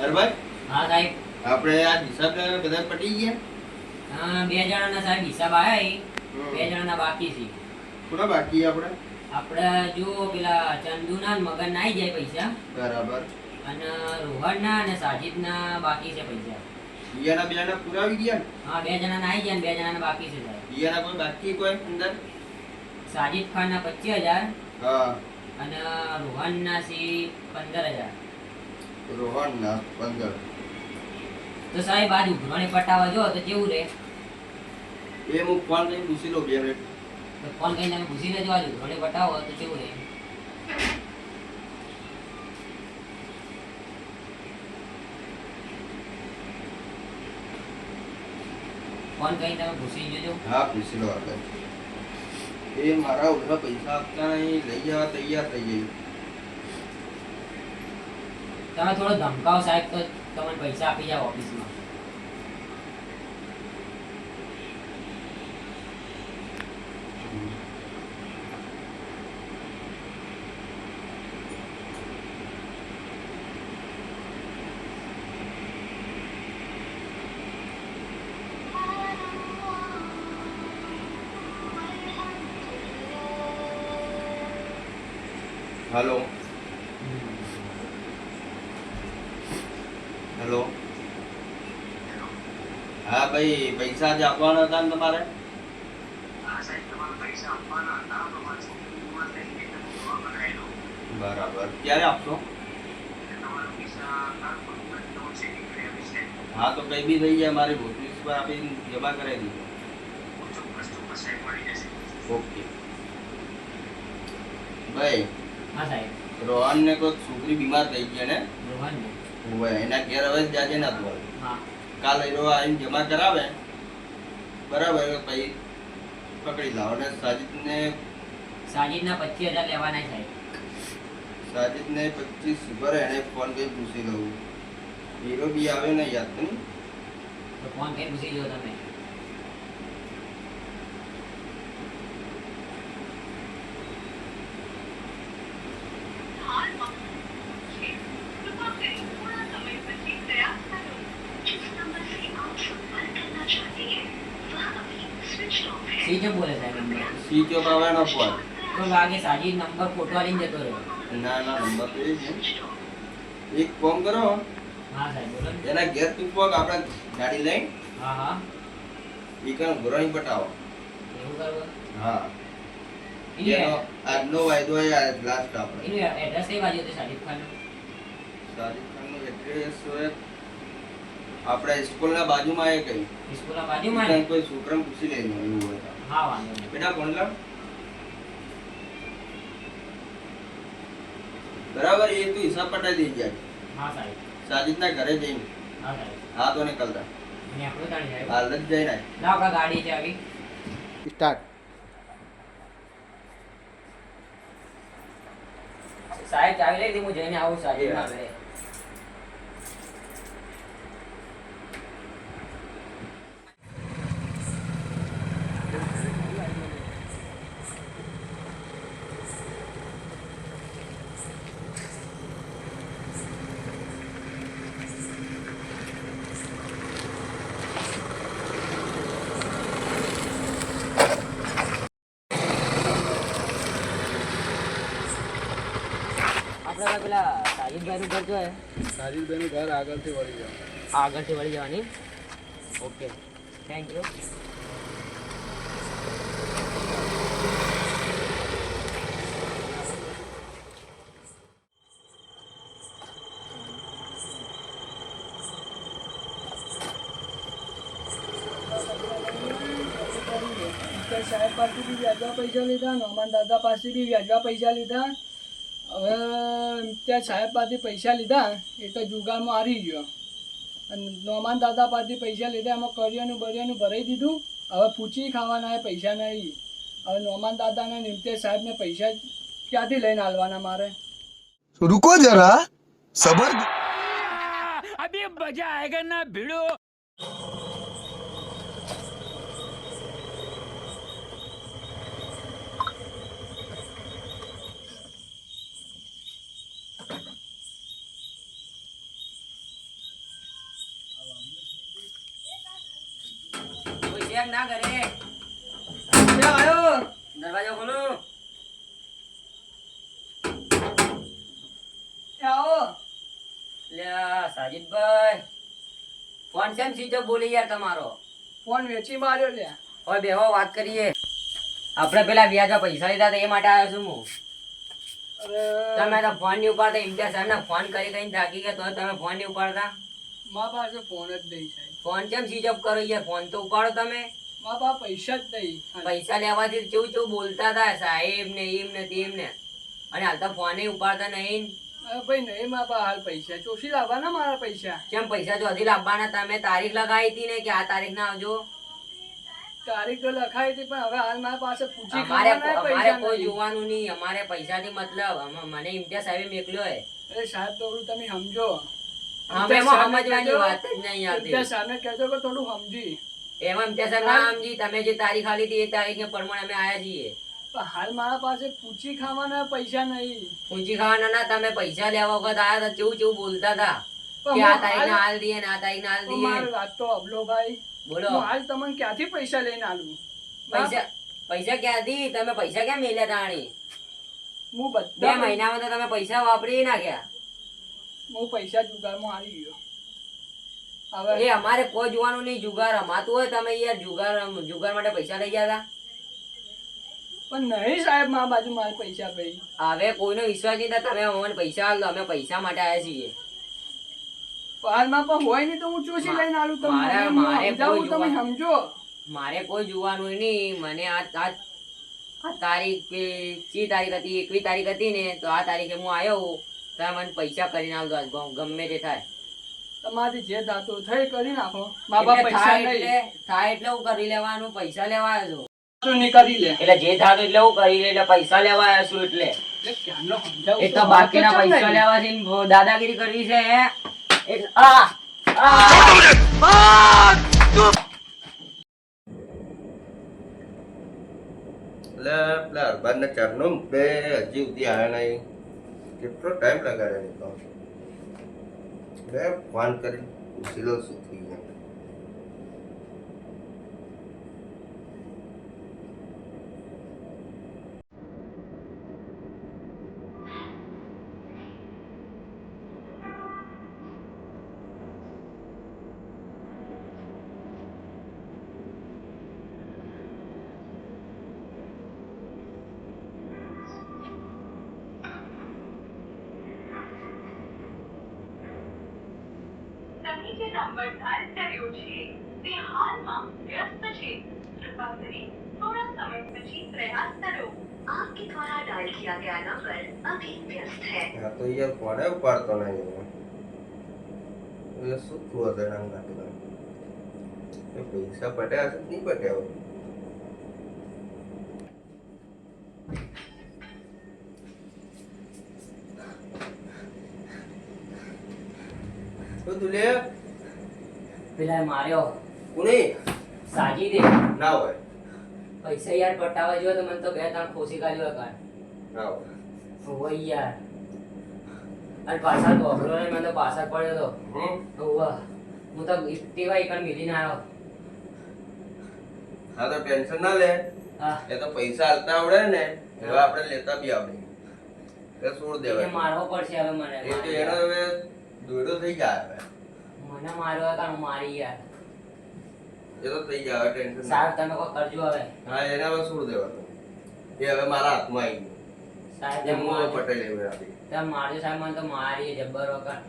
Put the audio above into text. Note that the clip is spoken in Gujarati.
હરભાઈ? હા સાહેબ. આપણે આ હિસાબ બધા પટી ગયા? હા, બે જણાના સાહેબ હિસાબ આયા ઈ. બે જણાના બાકી છે. કોના બાકી આપણે? આપણે જો પેલા ચંદુના મગન ના જાય પૈસા. બરાબર. અને રોહનના અને સાજિદના બાકી છે પૈસા. ઈયાના બીજાના પૂરા આવી ગયા હા બે જણાના આવી ગયા ને બે જણાના બાકી છે સાહેબ. ઈયાના કોઈ બાકી કોઈ અંદર? સાજીદ ખાનના પચીસ હજાર હા. અને રોહનના છે પંદર હજાર. રોહનના પંદર તો સાહેબ આજ ઉઘરાણી પટાવા જો તો કેવું રે? એ હું ફોન કરીને પૂછી લઉં બે મિનિટ તો ફોન કરીને તમે પૂછી લેજો આજ ઉઘરાણી પટાવો તો કેવું રે? ફોન કરીને તમે પૂછી જજો હા પૂછી લો આપણે એ મારા ઓછા પૈસા આપતા નહીં લઈ જવા તૈયાર થઈ ગઈ. તમે થોડો ધમકાવો સાહેબ તો તમને પૈસા આપી જાવ ઓફિસમાં. હાલો. હેલો હા ભાઈ પૈસા જે આપવાના હતા ને તમારે? બરાબર. ક્યારે આપશો? હા તો કઈ બી થઈ જાય મારી ઓફિસ પર આપી જમા કરાવી દીધો ઓકે. ભાઈ હા સાહેબ. રોહન ને કોઈ છોકરી બીમાર થઈ ગયા ને? હોય એના ઘેર હવે જાજે ના હા. કાલે એનો આવીને જમા કરાવે બરાબર પછી પકડી લાવો. અને સાજિદને સાજીદના પચીસ હજાર લેવાના સાહેબ સાજિદને પચીસ ભરે એને ફોન કરી પૂછી લઉં. હીરો બી આવે ને યાદ નહીં? ફોન કરીને પૂછી જો તમે. સી જો બોલે સાહેબ નંબર ચોક આવે ફોન તો લાગે સાજી નંબર ફોટો આલીને જતો રહ્યો. ના ના નંબર તો એ છે. એક ફોન કરો. હા સાહેબ બોલો. એના ઘેર તું પોક આપણે ગાડી લઈ? હા હા. એ કણ ઘોરાણી પટાવો. એવું કરવું હા. એનું આજનો વાયદો એ લાસ્ટ આપણે. એનું એડ્રેસ કઈ બાજુ છે સાજીદ ખાન સાજિદ ખાનનું એડ્રેસ આપણે સ્કૂલના બાજુમાં એ કઈ. સ્કૂલના બાજુમાં કોઈ છોકરાને પૂછી લેજો એવું હોય. હા વાંધો નહીં. બેટા લાવ બરાબર એ તું હિસાબ પટાઈ દઈ જાય હા સાહેબ. સાજિદના ઘરે જઈને. હા સાહેબ. હા તો નીકળતા હાલ જ જઈને લાવ કા ગાડી છે આવી. સ્ટાર્ટ. સાહેબ ચાવી લઈ દી હું જઈને આવું સાહેબ પેલા સાજીદભાઈ નું ઘર જો હે. સાજિદભાઈનું ઘર આગળથી વળી જાવ આગળથી વળી જવાની. ઓકે. થેન્ક યુ સાહેબ પાસેથી વ્યાજવા પૈસા લીધા નોમાન દાદા પાસેથી વ્યાજવા પૈસા લીધા. હવે ત્યાં સાહેબ પાસેથી પૈસા લીધા એ તો જુગારમાં હારી ગયો. અને નોમાન દાદા પાસેથી પૈસા લીધા એમાં કરિયાનું બરિયાનું ભરાઈ દીધું. હવે પૂછી ખાવાના પૈસા નહીં. હવે નોમાન દાદાને નિમતેજ સાહેબને પૈસા ક્યાંથી લઈને હાલવાના મારે? રૂકો જરા. સબર અભી મજા આયેગા ના ભીડો. છે ના કરે. દરવાજો ખોલો. આવો. લે સાજીદભાઈ. ફોન કેમ સ્વિચ બોલી યાર તમારો? ફોન વેચી માર્યો લ્યા હવે બેહો વાત કરીએ. આપણે પેલા વ્યાજમાં પૈસા લીધા હતા એ માટે આવ્યો છું હું. તમે તો ફોન નહીં ઉપાડતા ઇમ્તિયાઝ સાહેબને ફોન કરી કરીને થાકી ગયા તો તમે ફોનની ઉપાડતા? મા પાસે ફોન જ નહીં સાહેબ ફોન કેમ સ્વિચ ઓફ કરો યાર? ફોન તો ઉપાડો તમે. મા બા પૈસા જ નહીં. પૈસા લેવાથી કેવું કેવું બોલતા હતા સાહેબ ને એમ ને તેમ ને. અને હાલ તો ફોને ઉપાડતા નહીં. ભાઈ નહીં મા બા હાલ પૈસા ચોસી લાવવાના મારા પૈસા? કેમ પૈસા ચોથી લાવવાના? તમે તારીખ લગાવી હતી ને કે આ તારીખ ના આવજો? તારીખ તો લખાઈ હતી પણ હવે હાલ મારા પાસે પૂછી અમારે અમારે પૈસા કોઈ જોવાનું નહીં. અમારે પૈસાથી મતલબ મને ઇમ્તિયાઝ સાહેબે મેકલ્યો હે અરે સાહેબ તો તમે સમજો. એમાં સમજવાની વાત જ નહીં આવતી. ઇમ્તિયાઝ કહેજો કે થોડું સમજી. એમાં ઇમ્તિયાઝ ના સમજી તમે જે તારીખ આલી હતી એ તારીખે પ્રમાણે અમે આયા છીએ. પણ હાલ મારા પાસે પૂછી ખાવાના પૈસા નહીં. ઊંચી ખાવાના ના તમે પૈસા લેવા વખત આયા હતા કેવું કેવું બોલતા હતા. કે આ તારીખ ના હાલ દઈએ ને આ તારીખ ના હાલ મારી વાત તો અબલો ભાઈ. બોલો. હાલ તમને ક્યાંથી પૈસા લઈને આલું? પૈસા પૈસા ક્યાંથી? તમે પૈસા ક્યાં મેલ્યા તાણી હું બધા મહિનામાં તો તમે પૈસા વાપરી નાખ્યા હું પૈસા જુગારમાં આવી ગયો. હવે એ અમારે કોઈ જોવાનું નહીં જુગાર રમાતું હોય તમે યાર જુગાર જુગાર માટે પૈસા લઈ ગયા હતા પણ નહીં સાહેબ મા બાજુ મારે પૈસા ભાઈ હવે કોઈનો વિશ્વાસ નહીં થાય તમે અમને પૈસા આલો અમે પૈસા માટે આવ્યા છીએ. હાલમાં પણ હોય નહીં તો હું ચોસી લઈને આલું? તમને મારે- તમે સમજો. મારે કોઈ જોવાનું નહીં મને આ આ આ તારીખ ચી તારીખ હતી એકવી તારીખ હતી ને તો આ તારીખે હું આવ્યો તમે મને પૈસા કરીને આવજો ગમે તે થાય. તમારી જે થતું થઈ કરી નાખો. મા બાપ પૈસા એટલે થાય એટલે હું કરી લેવાનું પૈસા લેવા આવ્યો છું. તું કરી લે. એટલે જે થાતું એટલે હું કરી લે એટલે પૈસા લેવા આવ્યો છું એટલે. એ તો બાકીના પૈસા લેવા છે ને દાદાગીરી કરવી છે એ આ આ. એટલે પેલા અરબાજના ચારનો બે હજી સુધી આવ્યા નહીં. કેટલો ટાઈમ લગાડે બે ફોન કરી શું થઈ ગયું. તમે જે નંબર ડાયલ કર્યો છે તે હાલમાં વ્યસ્ત છે કૃપા કરી થોડા સમય પછી પ્રયાસ કરો आपके द्वारा डायल किया गया नंबर अभी व्यस्त है હા તો યાર ફોને ઉપાડતો નહીં એ શું થયું હશે એના નાટકમાં? એ પૈસા પટ્યા હશે કે નહીં પટ્યા હોય શું તું લે. પેલા માર્યો. કોને? સાજી દે. ના હોય. પૈસા યાર પટાવા જો તો મને તો બે ત્રણ ખોસી કાઢ્યો કાઢ ના હોય. હોય યાર. અને પાછળ ગોખલો ને મને તો પાછા પડ્યો તો. હોવા હું તો એક્ટિવા એકણ મિલીને આવ્યો હા તો ટેન્શન ના લે. એ તો પૈસા હાલતા આવડે ને એવા આપણે લેતા બી આવડે. એ છોડ દેવાય. મારવો પડશે હવે મને. એ તો એનો હવે દોડો થઈ જાય મને મારવા કારણ મારી યાર એ તો થઈ જાય ટેન્શન સાહેબ તમે કોઈ કરજો હવે. હા એને હવે છોડ દેવાનું? એ હવે મારા હાથમાં આવી ગયું. સાહેબ હું પટેલ એવી આપી. તમે મારજો સાહેબ મને તો મારી જબ્બર વખત.